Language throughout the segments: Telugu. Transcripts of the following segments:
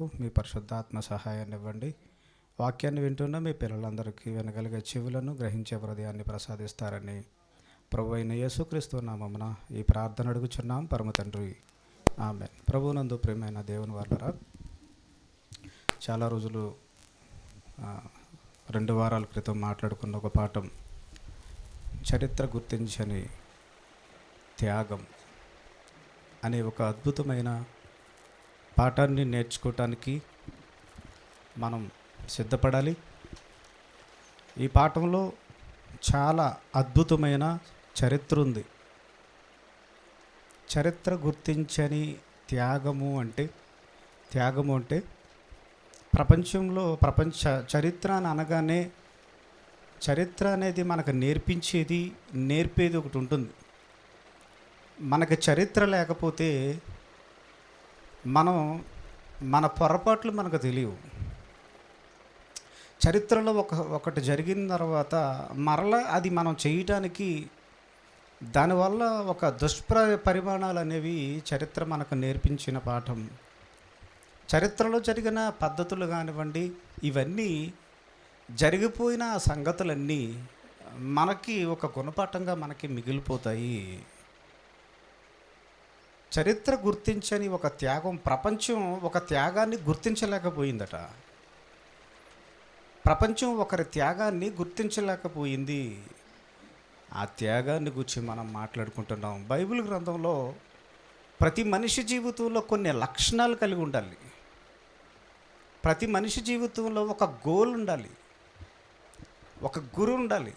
మీ పరిశుద్ధాత్మ సహాయాన్ని ఇవ్వండి వాక్యాన్ని వింటున్న మీ పిల్లలందరికీ వినగలిగే చెవులను గ్రహించే హృదయాన్ని ప్రసాదిస్తారని ప్రభు అయిన యేసుక్రీస్తు నామమున ఈ ప్రార్థన అడుగుచున్నాం. పరమ తండ్రి ఆమె ప్రభునందు ప్రేమైన దేవుని వాళ్ళరా చాలా రోజులు రెండు వారాల క్రితం మాట్లాడుకున్న ఒక పాఠం చరిత్ర గుర్తించని త్యాగం అనే ఒక అద్భుతమైన పాఠాన్ని నేర్చుకోవటానికి మనం సిద్ధపడాలి. ఈ పాఠంలో చాలా అద్భుతమైన చరిత్ర ఉంది. చరిత్ర గుర్తించని త్యాగము అంటే త్యాగము అంటే ప్రపంచంలో ప్రపంచ చరిత్ర అని అనగానే చరిత్ర అనేది మనకు నేర్పించేది నేర్పేది ఒకటి ఉంటుంది. మనకు చరిత్ర లేకపోతే మనం మన పొరపాట్లు మనకు తెలియవు. చరిత్రలో ఒక ఒకటి జరిగిన తర్వాత మరలా అది మనం చేయటానికి దానివల్ల ఒక దుష్ప్ర పరిమాణాలు అనేవి చరిత్ర మనకు నేర్పించిన పాఠం. చరిత్రలో జరిగిన పద్ధతులు కానివ్వండి ఇవన్నీ జరిగిపోయిన సంగతులన్నీ మనకి ఒక గుణపాఠంగా మనకి మిగిలిపోతాయి. చరిత్ర గుర్తించని ఒక త్యాగం ప్రపంచం ఒక త్యాగాన్ని గుర్తించలేకపోయిందట. ప్రపంచం ఒకరి త్యాగాన్ని గుర్తించలేకపోయింది. ఆ త్యాగాన్ని గురించి మనం మాట్లాడుకుంటున్నాం. బైబిల్ గ్రంథంలో ప్రతి మనిషి జీవితంలో కొన్ని లక్షణాలు కలిగి ఉండాలి. ప్రతి మనిషి జీవితంలో ఒక గోల్ ఉండాలి. ఒక గురు ఉండాలి.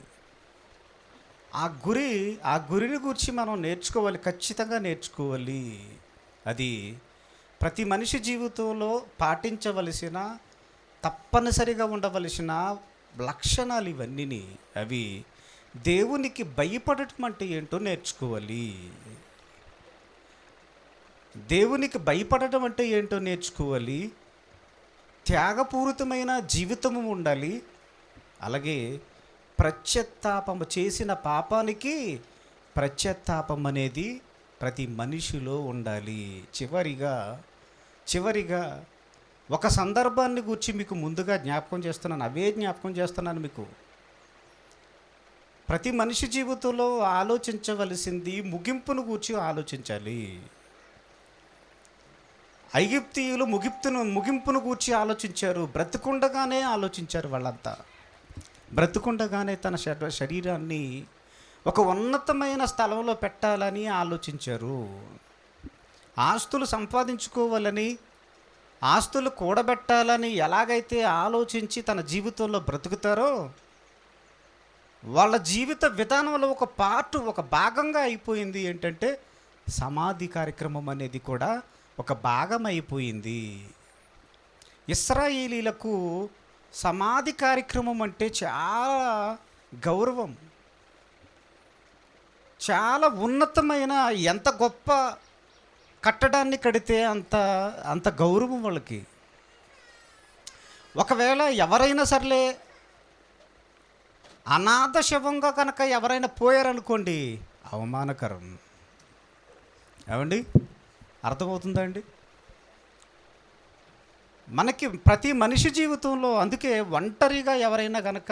ఆ గురి ఆ గురిని గురించి మనం నేర్చుకోవాలి ఖచ్చితంగా నేర్చుకోవాలి. అది ప్రతి మనిషి జీవితంలో పాటించవలసిన తప్పనిసరిగా ఉండవలసిన లక్షణాలు ఇవన్నీ అవి దేవునికి భయపడటం అంటే ఏంటో నేర్చుకోవాలి. దేవునికి భయపడటం అంటే ఏంటో నేర్చుకోవాలి. త్యాగపూరితమైన జీవితము ఉండాలి. అలాగే ప్రత్యత్తాపము చేసిన పాపానికి ప్రత్యత్తాపం అనేది ప్రతి మనిషిలో ఉండాలి. చివరిగా చివరిగా ఒక సందర్భాన్ని గురించి మీకు ముందుగా జ్ఞాపకం చేస్తున్నాను. అవే జ్ఞాపకం చేస్తున్నాను మీకు. ప్రతి మనిషి జీవితంలో ఆలోచించవలసింది ముగింపును గూర్చి ఆలోచించాలి. ఐగిప్తీయులు ముగింపును ముగింపును గూర్చి ఆలోచించారు. బ్రతికుండగానే ఆలోచించారు వాళ్ళంతా. బ్రతుకుండగానే తన శరీరాన్ని ఒక ఉన్నతమైన స్థలంలో పెట్టాలని ఆలోచించారు. ఆస్తులు సంపాదించుకోవాలని ఆస్తులు కూడబెట్టాలని ఎలాగైతే ఆలోచించి తన జీవితంలో బ్రతుకుతారో వాళ్ళ జీవిత విధానంలో ఒక పార్ట్ ఒక భాగంగా అయిపోయింది ఏంటంటే సమాధి కార్యక్రమం అనేది కూడా ఒక భాగం అయిపోయింది. ఇస్రాయేలీలకు సమాధి కార్యక్రమం అంటే చాలా గౌరవం. చాలా ఉన్నతమైన ఎంత గొప్ప కట్టడాన్ని కడితే అంత అంత గౌరవం వాళ్ళకి. ఒకవేళ ఎవరైనా సర్లే అనాథ శవంగా కనుక ఎవరైనా పోయారనుకోండి అవమానకరం. ఏమండి? అర్థమవుతుందా అండి? మనకి ప్రతి మనిషి జీవితంలో అందుకే ఒంటరిగా ఎవరైనా గనక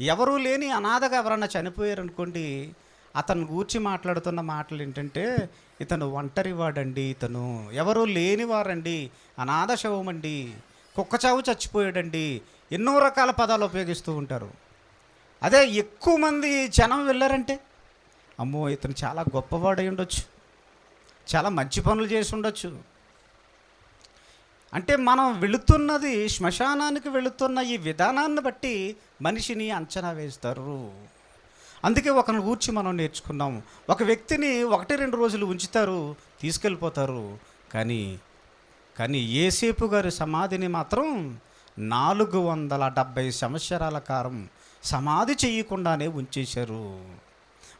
ఎవరూ లేని అనాథగా ఎవరైనా చనిపోయారనుకోండి అతను గూర్చి మాట్లాడుతున్న మాటలు ఏంటంటే ఇతను ఒంటరి వాడండి ఇతను ఎవరూ లేనివారండి అనాథ శవమండి కుక్కచావు చచ్చిపోయాడండి ఎన్నో రకాల పదాలు ఉపయోగిస్తూ ఉంటారు. అదే ఎక్కువ మంది జనం వెళ్ళారంటే అమ్మో ఇతను చాలా గొప్పవాడై ఉండొచ్చు చాలా మంచి పనులు చేసి ఉండొచ్చు అంటే మనం వెళుతున్నది శ్మశానానికి వెళుతున్న ఈ విధానాన్ని బట్టి మనిషిని అంచనా వేస్తారు. అందుకే ఒకరిని కూర్చి మనం నేర్చుకున్నాం. ఒక వ్యక్తిని ఒకటి రెండు రోజులు ఉంచుతారు తీసుకెళ్ళిపోతారు. కానీ కానీ ఏసేపు గారి సమాధిని మాత్రం నాలుగు వందల డెబ్భై సంవత్సరాల కాలం సమాధి చేయకుండానే ఉంచేశారు.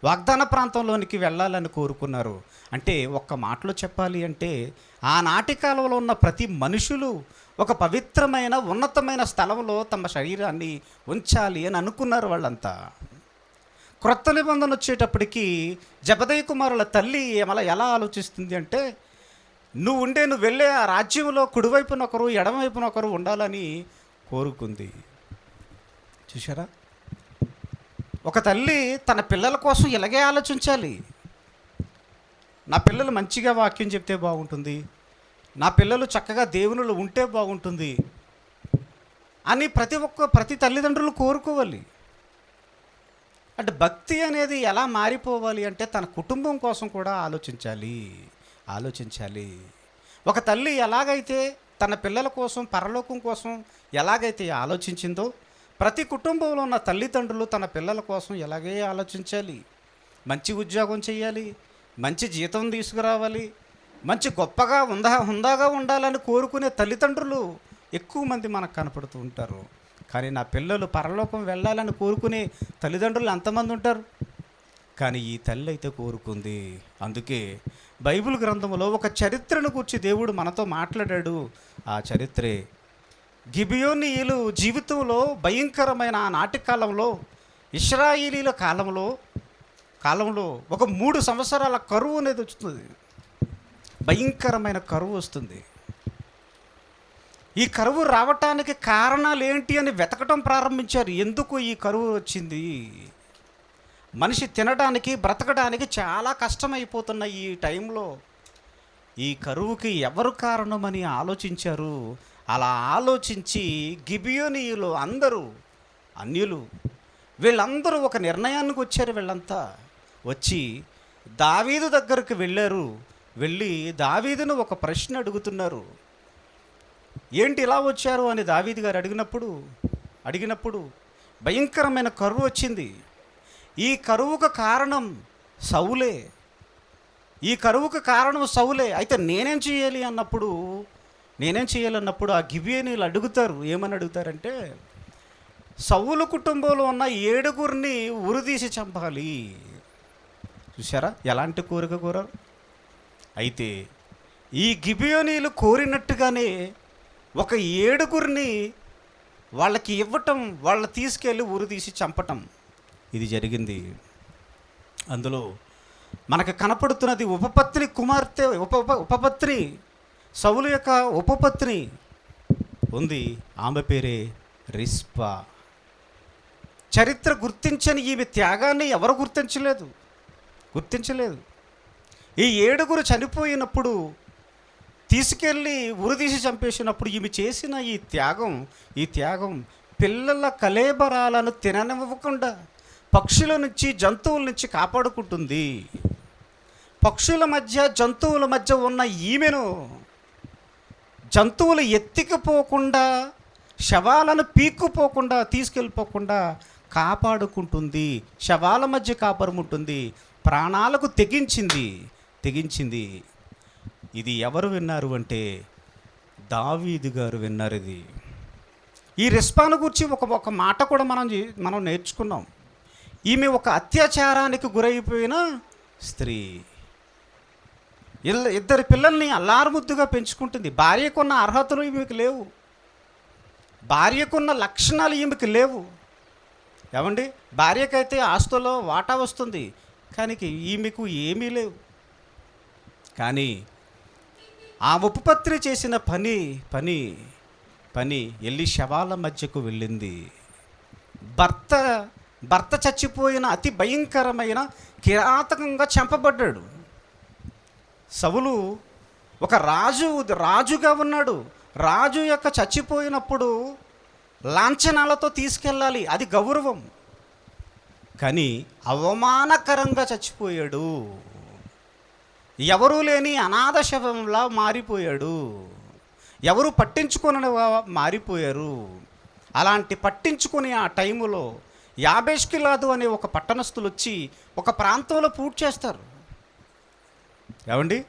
వాగ్దాన ప్రాంతంలోనికి వెళ్ళాలని కోరుకున్నారు. అంటే ఒక్క మాటలో చెప్పాలి అంటే ఆనాటి కాలంలో ఉన్న ప్రతి మనుషులు ఒక పవిత్రమైన ఉన్నతమైన స్థలంలో తమ శరీరాన్ని ఉంచాలి అని అనుకున్నారు వాళ్ళంతా. క్రొత్త నిబంధన వచ్చేటప్పటికి జబదయ్య కుమారుల తల్లి అలా ఎలా ఆలోచిస్తుంది అంటే నువ్వు ఉండే నువ్వు వెళ్ళే ఆ రాజ్యంలో కుడివైపునొకరు ఎడమవైపునొకరు ఎడమవైపున ఒకరు ఉండాలని కోరుకుంది. చూసారా ఒక తల్లి తన పిల్లల కోసం ఇలాగే ఆలోచించాలి. నా పిల్లలు మంచిగా వాక్యం చెప్తే బాగుంటుంది. నా పిల్లలు చక్కగా దేవునిలో ఉంటే బాగుంటుంది అని ప్రతి ఒక్క ప్రతి తల్లిదండ్రులు కోరుకోవాలి. అంటే భక్తి అనేది ఎలా మారిపోవాలి అంటే తన కుటుంబం కోసం కూడా ఆలోచించాలి. ఆలోచించాలి. ఒక తల్లి ఎలాగైతే తన పిల్లల కోసం పరలోకం కోసం ఎలాగైతే ఆలోచించిందో ప్రతి కుటుంబంలో ఉన్న తల్లిదండ్రులు తన పిల్లల కోసం ఎలాగే ఆలోచించాలి? మంచి ఉద్యోగం చేయాలి మంచి జీతం తీసుకురావాలి మంచి గొప్పగా ఉందా హుందాగా ఉండాలని కోరుకునే తల్లిదండ్రులు ఎక్కువ మంది మనకు కనపడుతూ ఉంటారు. కానీ నా పిల్లలు పరలోకం వెళ్ళాలని కోరుకునే తల్లిదండ్రులు ఎంతమంది ఉంటారు? కానీ ఈ తల్లి అయితే కోరుకుంది. అందుకే బైబిల్ గ్రంథంలో ఒక చరిత్రను గురించి దేవుడు మనతో మాట్లాడాడు. ఆ చరిత్రే గిబియోనీయులు జీవితంలో భయంకరమైన ఆనాటి కాలంలో ఇస్రాయిలీల కాలంలో కాలంలో ఒక మూడు సంవత్సరాల కరువు అనేది వస్తుంది. భయంకరమైన కరువు వస్తుంది. ఈ కరువు రావటానికి కారణాలు ఏంటి అని వెతకటం ప్రారంభించారు. ఎందుకు ఈ కరువు వచ్చింది? మనిషి తినడానికి బ్రతకడానికి చాలా కష్టమైపోతున్న ఈ టైంలో ఈ కరువుకి ఎవరు కారణమని ఆలోచించారు? అలా ఆలోచించి గిబియోనియులు అందరూ అన్యులు వీళ్ళందరూ ఒక నిర్ణయానికి వచ్చారు వీళ్ళంతా. వచ్చి దావీదు దగ్గరకు వెళ్ళారు. వెళ్ళి దావీదును ఒక ప్రశ్న అడుగుతున్నారు. ఏంటి ఇలా వచ్చారు? అని దావీదు గారు అడిగినప్పుడు అడిగినప్పుడు భయంకరమైన కరువు వచ్చింది. ఈ కరువుకు కారణం సౌలే. ఈ కరువుకు కారణం సౌలే. అయితే నేనేం చేయాలి? అన్నప్పుడు నేనేం చేయాలన్నప్పుడు ఆ గిబియనీలు అడుగుతారు. ఏమని అడుగుతారంటే సౌలు కుటుంబంలో ఉన్న ఏడుగురిని ఉరిదీసి చంపాలి. చూసారా ఎలాంటి కోరిక కోరారు? అయితే ఈ గిబియోనీలు కోరినట్టుగానే ఒక ఏడుగురిని వాళ్ళకి ఇవ్వటం వాళ్ళ తీసుకెళ్ళి ఉరిదీసి చంపటం ఇది జరిగింది. అందులో మనకు కనపడుతున్నది ఉపపత్ని కుమార్తె ఉప- ఉపపత్ని సౌలు యొక్క ఉపపత్ని ఉంది. ఆమె పేరే రిస్పా. చరిత్ర గుర్తించని ఈమె త్యాగాన్ని ఎవరు గుర్తించలేదు? గుర్తించలేదు. ఈ ఏడుగురు చనిపోయినప్పుడు తీసుకెళ్ళి ఉరిదీసి చంపేసినప్పుడు ఈమె చేసిన ఈ త్యాగం ఈ త్యాగం పిల్లల కలేబరాలను తిననివ్వకుండా పక్షుల నుంచి జంతువుల నుంచి కాపాడుకుంటుంది. పక్షుల మధ్య జంతువుల మధ్య ఉన్న ఈమెను జంతువులు ఎత్తికిపోకుండా శవాలను పీక్కుపోకుండా తీసుకెళ్ళిపోకుండా కాపాడుకుంటుంది. శవాల మధ్య కాపరముంటుంది ప్రాణాలకు తెగించింది తెగించింది. ఇది ఎవరు విన్నారు అంటే దావీదు గారు విన్నారు ఇది. ఈ రెస్పాన్ గురించి ఒక ఒక మాట కూడా మనం మనం నేర్చుకున్నాం. ఈమె ఒక అత్యాచారానికి గురైపోయిన స్త్రీ. ఇల్ల ఇద్దరు పిల్లల్ని అల్లారుముద్దుగా పెంచుకుంటుంది. భార్యకున్న అర్హతలు ఈమెకు లేవు. భార్యకున్న లక్షణాలు ఈమెకు లేవు. ఏమండి? భార్యకైతే ఆస్తులో వాటా వస్తుంది. కానీ ఈమెకు ఏమీ లేవు. కానీ ఆ ఉపపత్రి చేసిన పని పని పని వెళ్ళి శవాల మధ్యకు వెళ్ళింది. భర్త భర్త చచ్చిపోయిన అతి భయంకరమైన కిరాతకంగా చంపబడ్డాడు. సవులు ఒక రాజు రాజుగా ఉన్నాడు. రాజు యొక్క చచ్చిపోయినప్పుడు లాంఛనాలతో తీసుకెళ్ళాలి. అది గౌరవం. కానీ అవమానకరంగా చచ్చిపోయాడు. ఎవరూ లేని అనాథ శవంలా మారిపోయాడు. ఎవరు పట్టించుకొని మారిపోయారు. అలాంటి పట్టించుకుని ఆ టైములో యాబేష్కిలాదు అనే ఒక పట్టణస్థులు వచ్చి ఒక ప్రాంతంలో పూర్తి చేస్తారు ఏమండి?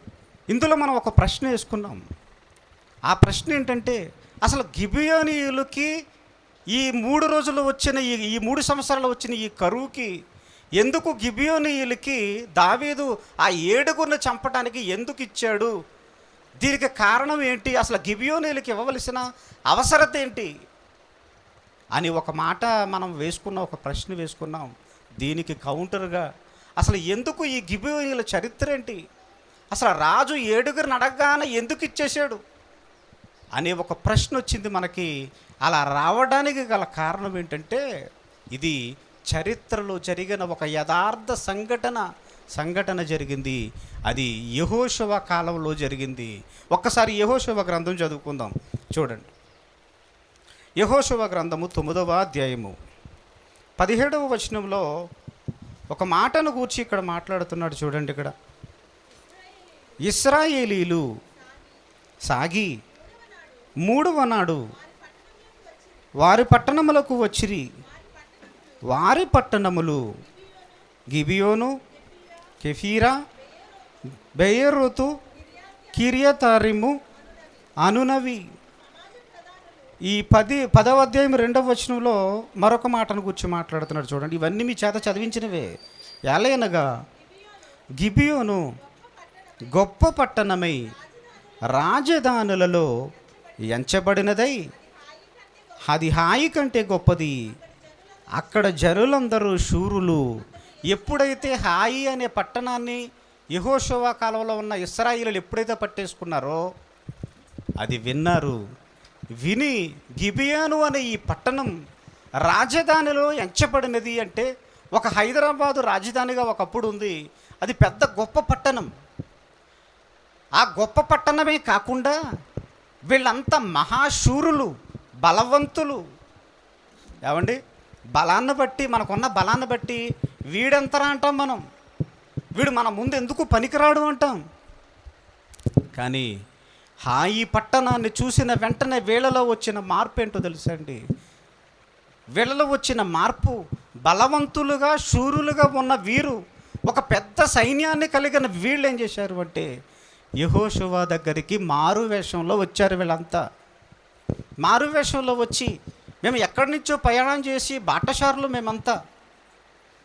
ఇందులో మనం ఒక ప్రశ్న వేసుకున్నాం. ఆ ప్రశ్న ఏంటంటే అసలు గిబియోనియులకి ఈ మూడు రోజులు వచ్చిన ఈ ఈ మూడు సంవత్సరాలు వచ్చిన ఈ కరువుకి ఎందుకు గిబియోనియులకి దావీదు ఆ ఏడుగురిని చంపడానికి ఎందుకు ఇచ్చాడు? దీనికి కారణం ఏంటి? అసలు గిబియోనీయులకి ఇవ్వవలసిన అవసరత ఏంటి? అని ఒక మాట మనం వేసుకున్న ఒక ప్రశ్న వేసుకున్నాం. దీనికి కౌంటర్గా. అసలు ఎందుకు ఈ గిబియోనీయుల చరిత్ర ఏంటి? అసలు రాజు ఏడుగురిని అడగగానే ఎందుకు ఇచ్చేసాడు అనే ఒక ప్రశ్న వచ్చింది మనకి. అలా రావడానికి గల కారణం ఏంటంటే ఇది చరిత్రలో జరిగిన ఒక యథార్థ సంఘటన. సంఘటన జరిగింది. అది యహోశవ కాలంలో జరిగింది. ఒక్కసారి యహోశవ గ్రంథం చదువుకుందాం. చూడండి. యహోశవ గ్రంథము తొమ్మిదవ అధ్యాయము. పదిహేడవ వచనంలో ఒక మాటను కూర్చి ఇక్కడ మాట్లాడుతున్నాడు చూడండి ఇక్కడ. ఇస్రాయేలీలు సాగి మూడవ నాడు వారి పట్టణములకు వచ్చిరి. వారి పట్టణములు గిబియోను కెఫీరా బెయరుతు కిరియతారిము అనునవి. ఈ పది పదవ అధ్యాయం రెండవ వచనంలో మరొక మాటను గురించి మాట్లాడుతున్నాడు చూడండి. ఇవన్నీ మీ చేత చదివించినవే. ఎలయనగా గిబియోను గొప్ప పట్టణమై రాజధానులలో ఎంచబడినదై. అది హాయి కంటే గొప్పది. అక్కడ జనులందరూ శూరులు. ఎప్పుడైతే హాయి అనే పట్టణాన్ని యహోషోవా కాలంలో ఉన్న ఇస్రాయిలు ఎప్పుడైతే పట్టేసుకున్నారో అది విన్నారు. విని గిబియాను అనే ఈ పట్టణం రాజధానిలో ఎంచబడినది అంటే ఒక హైదరాబాదు రాజధానిగా ఒకప్పుడు ఉంది. అది పెద్ద గొప్ప పట్టణం. ఆ గొప్ప పట్టణమే కాకుండా వీళ్ళంతా మహాశూరులు బలవంతులు. ఏమండి? బలాన్ని బట్టి మనకున్న బలాన్ని బట్టి వీడెంతరా అంటాం మనం? వీడు మన ముందు ఎందుకు పనికిరాడు అంటాం? కానీ హాయి పట్టణాన్ని చూసిన వెంటనే వీళ్ళలో వచ్చిన మార్పు ఏంటో తెలుసండి వీళ్ళలో వచ్చిన మార్పు బలవంతులుగా శూరులుగా ఉన్న వీరు ఒక పెద్ద సైన్యాన్ని కలిగిన వీళ్ళు ఏం చేశారు అంటే యహోశువ దగ్గరికి మారు వేషంలో వచ్చారు వీళ్ళంతా. మారు వేషంలో వచ్చి మేము ఎక్కడి నుంచో ప్రయాణం చేసి బాటసారులు మేమంతా.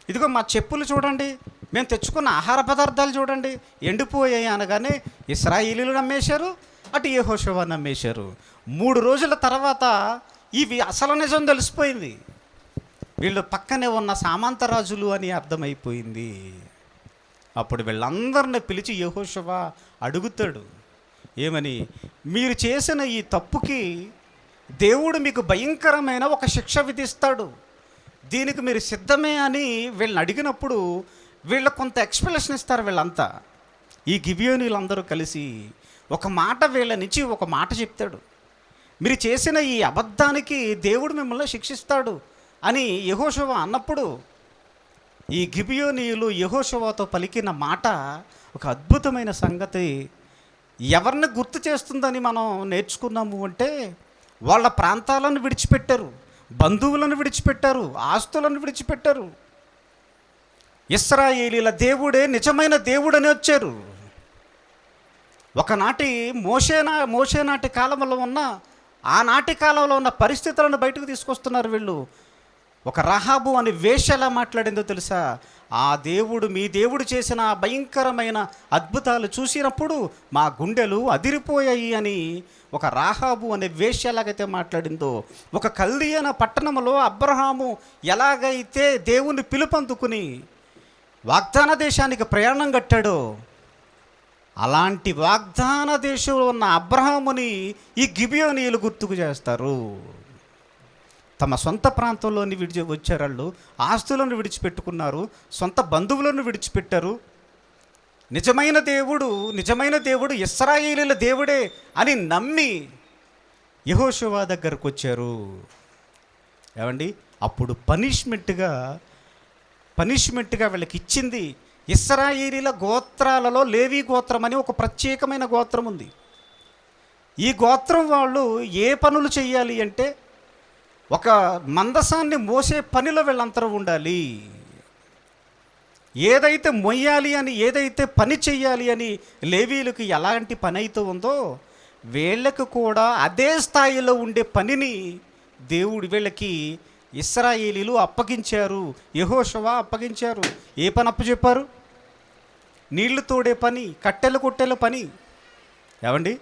ఇదిగో మా చెప్పులు చూడండి మేము తెచ్చుకున్న ఆహార పదార్థాలు చూడండి ఎండిపోయాయి అనగానే ఇస్రాయిలీలు నమ్మేశారు అటు యెహోషువ నమ్మేశారు. మూడు రోజుల తర్వాత ఇవి అసలు నిజం తెలిసిపోయింది. వీళ్ళు పక్కనే ఉన్న సామంతరాజులు అని అర్థమైపోయింది. అప్పుడు వీళ్ళందరిని పిలిచి యహోషవా అడుగుతాడు ఏమని? మీరు చేసిన ఈ తప్పుకి దేవుడు మీకు భయంకరమైన ఒక శిక్ష విధిస్తాడు. దీనికి మీరు సిద్ధమే అని వీళ్ళని అడిగినప్పుడు వీళ్ళ కొంత ఎక్స్ప్లెనేషన్ ఇస్తారు వీళ్ళంతా. ఈ గిబియోనీలందరూ కలిసి ఒక మాట వీళ్ళనిచ్చి ఒక మాట చెప్తాడు మీరు చేసిన ఈ అబద్ధానికి దేవుడు మిమ్మల్ని శిక్షిస్తాడు అని యహోశవ అన్నప్పుడు ఈ గిబియోనీయులు యహోశవతో పలికిన మాట ఒక అద్భుతమైన సంగతి. ఎవరిని గుర్తు చేస్తుందని మనం నేర్చుకున్నాము అంటే వాళ్ళ ప్రాంతాలను విడిచిపెట్టారు బంధువులను విడిచిపెట్టారు ఆస్తులను విడిచిపెట్టారు. ఇస్రాయేలీల దేవుడే నిజమైన దేవుడని వచ్చారు. ఒకనాటి మోసేనా మోసేనాటి కాలంలో ఉన్న ఆనాటి కాలంలో ఉన్న పరిస్థితులను బయటకు తీసుకొస్తున్నారు వీళ్ళు. ఒక రహాబు అని వేష ఎలా మాట్లాడిందో తెలుసా? ఆ దేవుడు మీ దేవుడు చేసిన ఆ భయంకరమైన అద్భుతాలు చూసినప్పుడు మా గుండెలు అదిరిపోయాయి అని ఒక రాహాబు అనే వేష ఎలాగైతే మాట్లాడిందో ఒక కల్దీయన పట్టణంలో అబ్రహాము ఎలాగైతే దేవుని పిలుపందుకుని వాగ్దాన దేశానికి ప్రయాణం కట్టాడో అలాంటి వాగ్దాన దేశంలో ఉన్న అబ్రహాముని ఈ గిబియోనీయులు గుర్తుకు చేస్తారు. తమ సొంత ప్రాంతంలోని విడిచి వచ్చారు ఆస్తులను విడిచిపెట్టుకున్నారు సొంత బంధువులను విడిచిపెట్టారు. నిజమైన దేవుడు నిజమైన దేవుడు ఇస్రాయేలీల దేవుడే అని నమ్మి యహోశివా దగ్గరకు వచ్చారు ఏమండి? అప్పుడు పనిష్మెంట్గా పనిష్మెంట్గా వీళ్ళకి ఇచ్చింది ఇస్రాయేలీల గోత్రాలలో లేవీ గోత్రం అని ఒక ప్రత్యేకమైన గోత్రం ఉంది. ఈ గోత్రం వాళ్ళు ఏ పనులు చేయాలి అంటే ఒక మందసాన్ని మోసే పనిలో వీళ్ళంతరం ఉండాలి. ఏదైతే మొయ్యాలి అని ఏదైతే పని చెయ్యాలి అని లేవీలకు ఎలాంటి పని అయితే ఉందో వీళ్ళకు కూడా అదే స్థాయిలో ఉండే పనిని దేవుడు వీళ్ళకి ఇస్రాయేలీలు అప్పగించారు. యహోషవా అప్పగించారు. ఏ పని అప్పచెప్పారు నీళ్ళు తోడే పని కట్టెలు కొట్టెల పని. ఏమండి?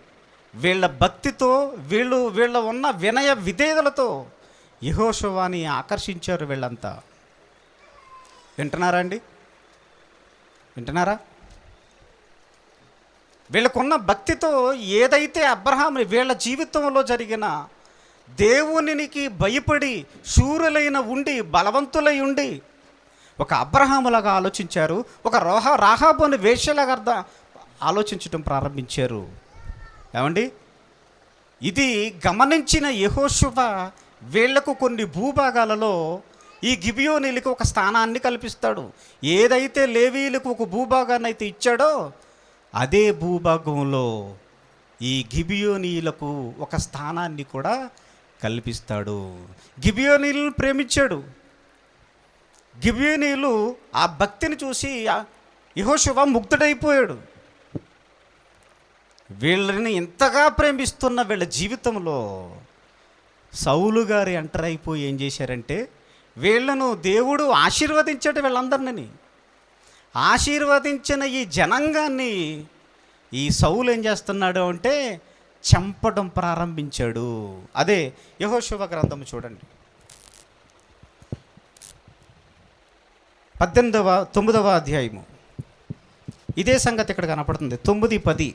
వీళ్ళ భక్తితో వీళ్ళు వీళ్ళ ఉన్న వినయ విధేయతలతో యహోశవాని ఆకర్షించారు వీళ్ళంతా. వింటున్నారా అండి? వింటున్నారా? వీళ్ళకున్న భక్తితో ఏదైతే అబ్రహాం వీళ్ళ జీవితంలో జరిగిన దేవునికి భయపడి శూరులైన ఉండి బలవంతులై ఉండి ఒక అబ్రహాములాగా ఆలోచించారు. ఒక రోహ రాహాబోని వేషలాగా అర్థం ఆలోచించడం ప్రారంభించారు. ఏమండి? ఇది గమనించిన యహోశువ వీళ్ళకు కొన్ని భూభాగాలలో ఈ గిబియోనీలకు ఒక స్థానాన్ని కల్పిస్తాడు. ఏదైతే లేవీలకు ఒక భూభాగాన్ని అయితే ఇచ్చాడో అదే భూభాగంలో ఈ గిబియోనీలకు ఒక స్థానాన్ని కూడా కల్పిస్తాడు. గిబియోనీలను ప్రేమించాడు. గిబియోనీలు ఆ భక్తిని చూసి యహోశివ ముగ్ధుడైపోయాడు. వీళ్ళని ఇంతగా ప్రేమిస్తున్న వీళ్ళ జీవితంలో సౌలు గారు ఎంటర్ అయిపోయి ఏం చేశారంటే వీళ్ళను దేవుడు ఆశీర్వదించాడు వీళ్ళందరినీ ఆశీర్వదించిన ఈ జనాంగాన్ని ఈ సౌలు ఏం చేస్తున్నాడు అంటే చంపడం ప్రారంభించాడు. అదే యహోశివ గ్రంథం చూడండి. పద్దెనిమిదవ తొమ్మిదవ అధ్యాయము. ఇదే సంగతి ఇక్కడ కనపడుతుంది. తొమ్మిది పది.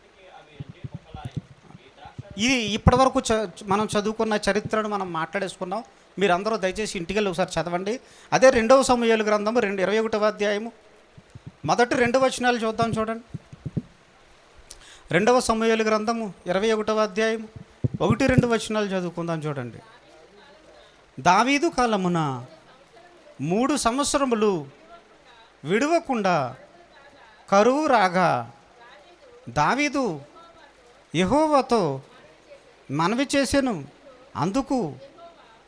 ఇది ఇప్పటివరకు చ మనం చదువుకున్న చరిత్రను మనం మాట్లాడేసుకున్నాం. మీరందరూ దయచేసి ఇంటికెళ్ళి ఒకసారి చదవండి. అదే రెండవ సమయాలు గ్రంథము రెండు ఇరవై ఒకటవ అధ్యాయము. మొదటి రెండు వచనాలు చూద్దాం చూడండి. రెండవ సమయాలు గ్రంథము ఇరవై ఒకటవ అధ్యాయము. ఒకటి రెండు వచనాలు చదువుకుందాం చూడండి. దావీదు కాలమున మూడు సంవత్సరములు విడవకుండా కరువు రాగా దావీదు యహోవతో మనవి చేశాను అందుకు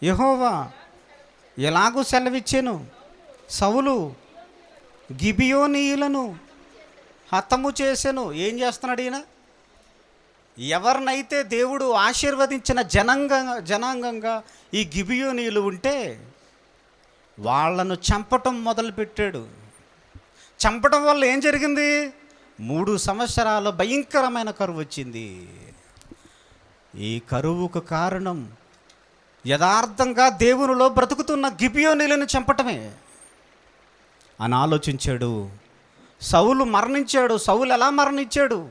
యహోవా ఎలాగూ సెలవిచ్చాను. సవులు గిబియోనీయులను హతము చేశాను ఏం చేస్తున్నాడు ఈయన? ఎవరినైతే దేవుడు ఆశీర్వదించిన జనంగా జనాంగంగా ఈ గిబియోనీయులు ఉంటే వాళ్ళను చంపటం మొదలుపెట్టాడు. చంపటం వల్ల ఏం జరిగింది? మూడు సంవత్సరాల భయంకరమైన కరువు వచ్చింది. ఈ కరువుకు కారణం యథార్థంగా దేవునిలో బ్రతుకుతున్న గిబియోనీలను చంపటమే. అని ఆలోచించాడు. సౌలు మరణించాడు. సౌలు ఎలా మరణించాడు?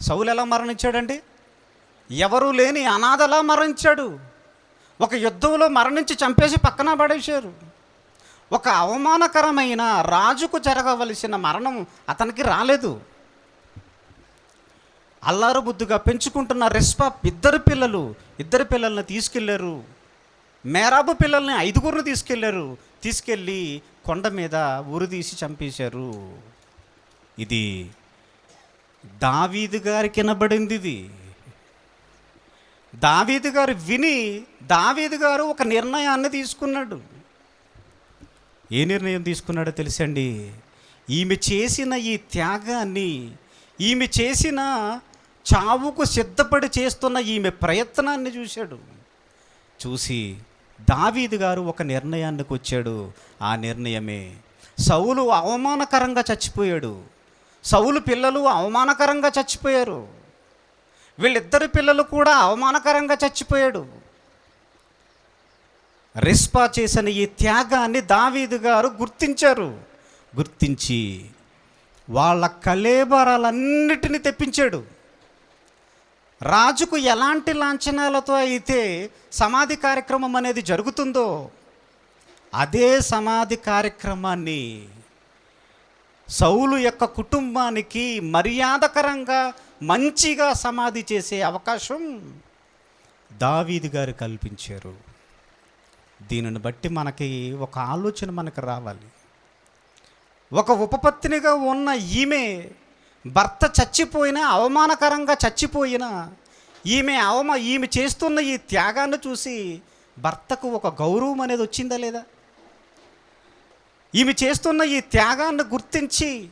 సౌలు ఎలా మరణించాడండి? ఎవరూ లేని అనాథలా మరణించాడు. ఒక యుద్ధంలో మరణించి చంపేసి పక్కన పడేశారు. ఒక అవమానకరమైన రాజుకు జరగవలసిన మరణం అతనికి రాలేదు. అల్లారు బుద్దుగా పెంచుకుంటున్న రెస్పా ఇద్దరు పిల్లలు ఇద్దరు పిల్లల్ని తీసుకెళ్ళారు. మేరాబు పిల్లల్ని ఐదుగురిని తీసుకెళ్ళారు. తీసుకెళ్ళి కొండ మీద ఉరిదీసి చంపేశారు. ఇది దావీదు గారికి వినబడింది ఇది. దావీదు గారు విని దావీదు గారు ఒక నిర్ణయాన్ని తీసుకున్నాడు. ఏ నిర్ణయం తీసుకున్నాడో తెలుసండి? ఈమె చేసిన ఈ త్యాగాన్ని ఈమె చేసిన చావుకు సిద్ధపడి చేస్తున్న ఈమె ప్రయత్నాన్ని చూశాడు. చూసి దావీదు గారు ఒక నిర్ణయానికి వచ్చాడు. ఆ నిర్ణయమే సౌలు అవమానకరంగా చచ్చిపోయాడు. సౌలు పిల్లలు అవమానకరంగా చచ్చిపోయారు. వీళ్ళిద్దరు పిల్లలు కూడా అవమానకరంగా చచ్చిపోయాడు. రిస్పా చేసిన ఈ త్యాగాన్ని దావీదు గారు గుర్తించారు. గుర్తించి వాళ్ళ కలేబరాలన్నిటినీ తెప్పించాడు. రాజుకు ఎలాంటి లాంఛనాలతో అయితే సమాధి కార్యక్రమం అనేది జరుగుతుందో అదే సమాధి కార్యక్రమాన్ని సౌలు యొక్క కుటుంబానికి మర్యాదకరంగా మంచిగా సమాధి చేసే అవకాశం దావీది గారు కల్పించారు. దీనిని బట్టి మనకి ఒక ఆలోచన మనకు రావాలి. ఒక ఉపపత్నిగా ఉన్న ఈమె భర్త చచ్చిపోయినా అవమానకరంగా చచ్చిపోయినా ఈమె అవమా ఈమె చేస్తున్న ఈ త్యాగాన్ని చూసి భర్తకు ఒక గౌరవం అనేది వచ్చిందా లేదా? ఈమె చేస్తున్న ఈ త్యాగాన్ని గుర్తించి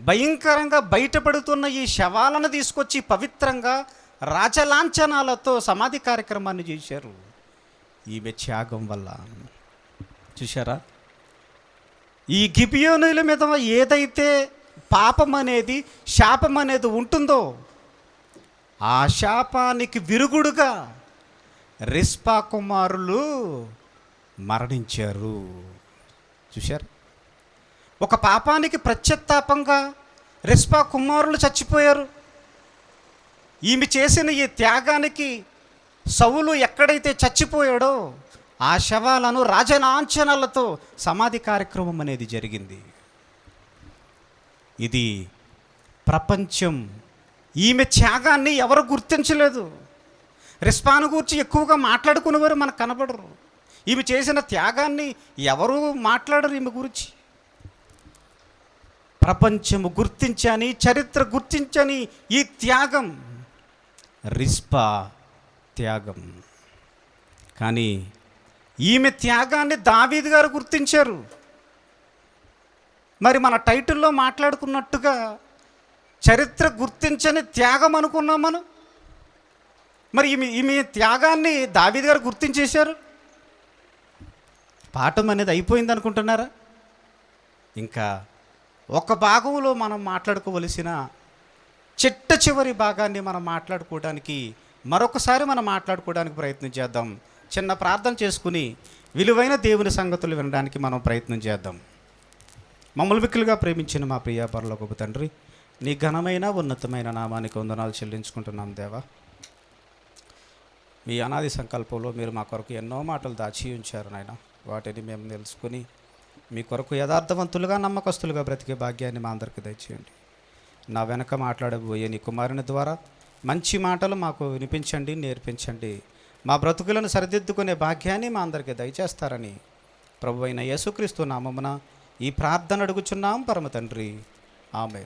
భయంకరంగా బయటపడుతున్న ఈ శవాలను తీసుకొచ్చి పవిత్రంగా రాజలాంఛనాలతో సమాధి కార్యక్రమాన్ని చేశారు. ఈమె త్యాగం వల్ల. చూశారా? ఈ గిబియోనుల మీద ఏదైతే పాపం అనేది శాపం అనేది ఉంటుందో ఆ శాపానికి విరుగుడుగా రిస్పా కుమారులు మరణించారు. చూశారు? ఒక పాపానికి ప్రత్యత్తాపంగా రిస్పా కుమారులు చచ్చిపోయారు. ఈమె చేసిన ఈ త్యాగానికి సవులు ఎక్కడైతే చచ్చిపోయాడో ఆ శవాలను రాజనాంఛనాలతో సమాధి కార్యక్రమం అనేది జరిగింది. ఇది ప్రపంచం. ఈమె త్యాగాన్ని ఎవరు గుర్తించలేదు. రిస్పాను గురించి ఎక్కువగా మాట్లాడుకునేవారు మనకు కనబడరు. ఈమె చేసిన త్యాగాన్ని ఎవరు మాట్లాడరు ఈమె గురించి. ప్రపంచము గుర్తించని చరిత్ర గుర్తించని ఈ త్యాగం రిస్పా త్యాగం. కానీ ఈమె త్యాగాన్ని దావీద్ గారు గుర్తించారు. మరి మన టైటిల్లో మాట్లాడుకున్నట్టుగా చరిత్ర గుర్తించని త్యాగం అనుకున్నాం మనం? మరి ఈమె ఈమె త్యాగాన్ని దావీద్ గారు గుర్తించేశారు? పాఠం అనేది అయిపోయింది అనుకుంటున్నారా? ఇంకా ఒక భాగంలో మనం మాట్లాడుకోవలసిన చిట్ట చివరి భాగాన్ని మనం మాట్లాడుకోవడానికి మరొకసారి మనం మాట్లాడుకోవడానికి ప్రయత్నం చేద్దాం. చిన్న ప్రార్థన చేసుకుని విలువైన దేవుని సంగతులు వినడానికి మనం ప్రయత్నం చేద్దాం. మమ్మల్ని విక్కులుగా ప్రేమించిన మా ప్రియ పరలోకపు తండ్రి నీ ఘనమైన ఉన్నతమైన నామానికి వందనాలు చెల్లించుకుంటున్నాం దేవా. మీ అనాది సంకల్పంలో మీరు మా కొరకు ఎన్నో మాటలు దాచి ఉంచారు నాయన. వాటిని మేము తెలుసుకుని మీ కొరకు యథార్థవంతులుగా నమ్మకస్తులుగా బ్రతికే భాగ్యాన్ని మా అందరికీ దయచేయండి. నా వెనక మాట్లాడబోయే నీ కుమారుని ద్వారా మంచి మాటలు మాకు వినిపించండి నేర్పించండి. మా బ్రతుకులను సరిదిద్దుకునే భాగ్యాన్ని మా అందరికీ దయచేస్తారని ప్రభు అయిన యేసుక్రీస్తు నామమున ఈ ప్రార్థన అడుగుచున్నాం పరమ తండ్రి. ఆమె